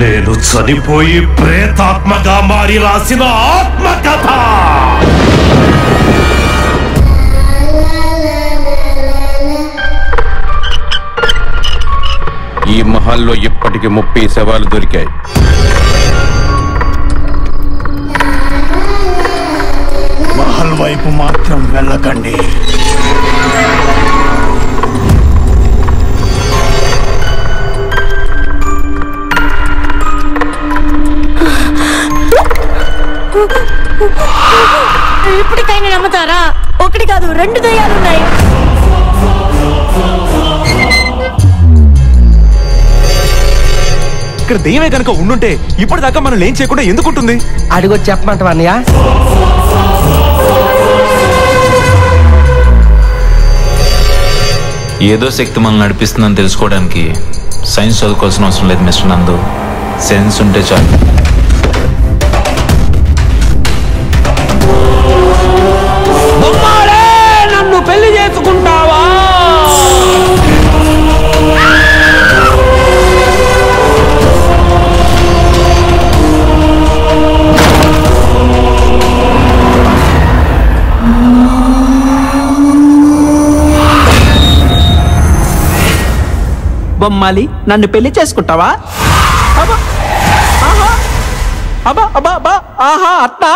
నేను చనిపోయి ప్రేతాత్మగా మారి రాసిన ఆత్మకథ. ఈ మహల్లో ఇప్పటికి ముప్పై శవాలు దొరికాయి. మహల్ వైపు మాత్రం వెళ్ళకండి. ఇప్పటికైనా నమ్ముతారా? ఒకటి కాదు రెండు దయ్యాలున్నాయి ఇక్కడ దెయ్యమే కనుక ఉండుంటే ఇప్పటిదాకా మనం ఏం చేయకుండా ఎందుకుంటుంది అడిగొచ్చి చెప్పమంటావా అన్నయ్య? ఏదో శక్తి మనల్ని నడిపిస్తుందని తెలుసుకోవడానికి సైన్స్ చదువుకోవాల్సిన అవసరం లేదు మిస్టర్ నందు. సెన్స్ ఉంటే చాలు. బొమ్మాలి నన్ను పెళ్ళి చేసుకుంటావా? అబ్బా! ఆహా! అబ్బా అబ్బా అబ్బా! ఆహా అట్నా